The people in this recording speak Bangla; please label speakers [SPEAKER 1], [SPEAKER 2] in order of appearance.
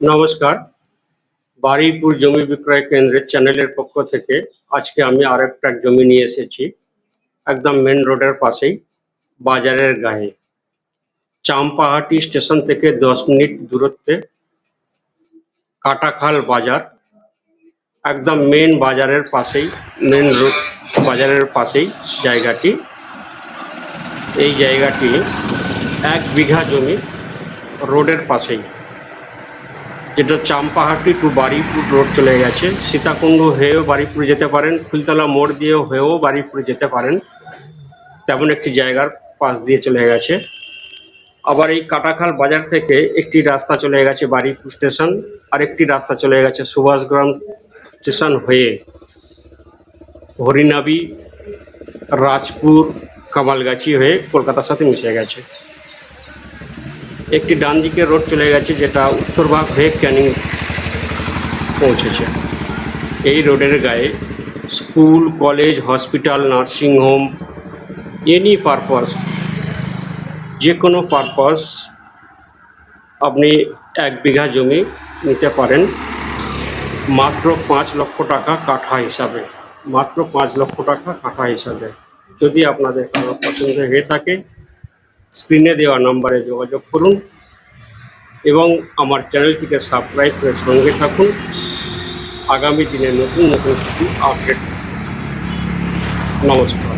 [SPEAKER 1] নমস্কার। বারুইপুর জমি বিক্রয় কেন্দ্রের চ্যানেলের পক্ষ থেকে আজকে আমি আর একটা জমি নিয়ে এসেছি, একদম মেন রোডের পাশেই, বাজারের গায়ে। চাম্পাহাটি স্টেশন থেকে দশ মিনিট দূরত্বে, কাটাখাল বাজার, একদম মেন বাজারের পাশেই মেন রোড বাজারের পাশেই জায়গাটি। এই জায়গাটি এক বিঘা জমি রোডের পাশেই। যেটা চাম্পাহাটি টু বারুইপুর রোড চলে গেছে। সীতাকুণ্ড হয়েও বারুইপুর যেতে পারেন, ফুলতলা মোড় দিয়েও হয়েও বারুইপুর যেতে পারেন। তেমন একটি জায়গার পাশ দিয়ে চলে গেছে। আবার এই কাটাখাল বাজার থেকে একটি রাস্তা চলে গেছে বারুইপুর স্টেশন আর একটি রাস্তা চলে গেছে সুভাষগ্রাম স্টেশন হয়ে। হরিনাবি, রাজপুর, কামালগাছি হয়ে কলকাতার সাথে মিশে গেছে। একটি ডান দিকে রোড চলে গেছে, যেটা উত্তরভাগ হয়ে ক্যানিং পৌঁছেছে। এই রোডের গায়ে school, college, hospital, nursing home, any purpose, যে কোনো পারপাস আপনি এক বিঘা জমি নিতে পারেন, মাত্র পাঁচ লক্ষ টাকা কাঠা হিসাবে, মাত্র পাঁচ লক্ষ টাকা কাঠা হিসাবে। যদি আপনাদের কারও পছন্দ হয়ে থাকে স্ক্রিনে দেওয়া নম্বরে যোগাযোগ করুন এবং আমার চ্যানেলটিকে সাবস্ক্রাইব করে সঙ্গে থাকুন। আগামী দিনে নতুন নতুন কিছু আপডেট নমস্কার।